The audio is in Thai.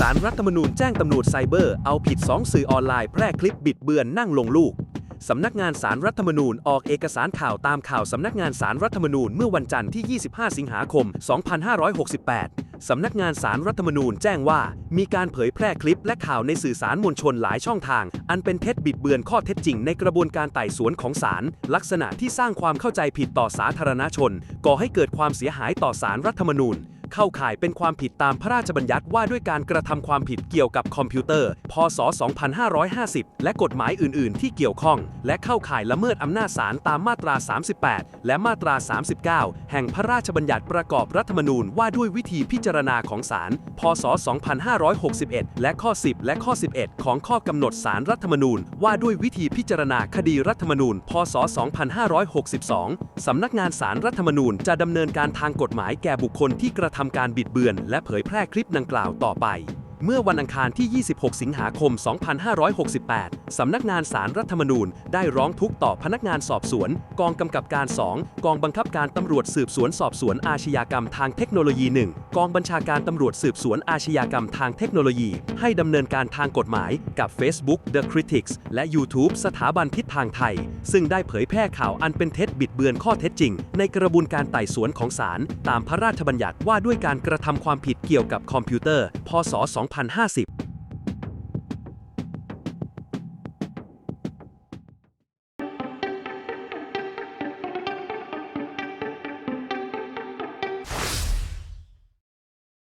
สารรัฐธรรมนูญแจ้งตำรวจไซเบอร์เอาผิด 2 สื่อออนไลน์แพร่คลิปบิดเบือนนั่งลงลูก สำนักงานสารรัฐธรรมนูญออกเอกสารข่าวตามข่าวสำนักงานสารรัฐธรรมนูญเมื่อวันจันทร์ที่ 25 สิงหาคม 2568 สำนักงานสารรัฐธรรมนูญแจ้งว่า มีการเผยแพร่คลิปและข่าวในสื่อสารมวลชนหลายช่องทาง อันเป็นเท็จบิดเบือนข้อเท็จจริงในกระบวนการไต่สวนของศาลลักษณะที่สร้างความเข้าใจผิดต่อสาธารณชน ก่อให้เกิดความเสียหายต่อสารรัฐธรรมนูญ เข้าข่ายเป็นความผิดตามพระราชบัญญัติว่าด้วยการกระทำความผิดเกี่ยวกับคอมพิวเตอร์ พศ 2550 และกฎหมายอื่น ๆ ที่เกี่ยวข้อง และเข้าข่ายละเมิดอำนาจศาลตามมาตรา 38 และมาตรา 39 แห่งพระราชบัญญัติประกอบรัฐธรรมนูญว่าด้วยวิธีพิจารณาของศาล พศ 2561 และข้อ 10 และข้อ 11 ของข้อกำหนดศาลรัฐธรรมนูญ ว่าด้วยวิธีพิจารณาคดีรัฐธรรมนูญ พศ 2562 สำนักงานศาลรัฐธรรมนูญจะดำเนินการทางกฎหมายแก่บุคคลที่กระทำการบิดเบือนและเผยแพร่คลิปดังกล่าวต่อไป เมื่อวันอังคารที่ 26 สิงหาคม 2568 สำนักงานสารรัฐธรรมนูญได้ร้องทุกข์ต่อพนักงานสอบสวน กองกำกับการ 2 กองบังคับการตำรวจสืบสวนสอบสวนอาชญากรรมทางเทคโนโลยี 1 กองบัญชาการตำรวจสืบสวนอาชญากรรมทางเทคโนโลยี ให้ดำเนินการทางกฎหมายกับ Facebook The Critics และ YouTube สถาบันทิศทางไทย ซึ่งได้เผยแพร่ข่าวอันเป็นเท็จบิดเบือนข้อเท็จจริง ในกระบวนการไต่สวนของศาลตามพระราชบัญญัติว่าด้วยการกระทำความผิดเกี่ยวกับคอมพิวเตอร์ พศ 2 2050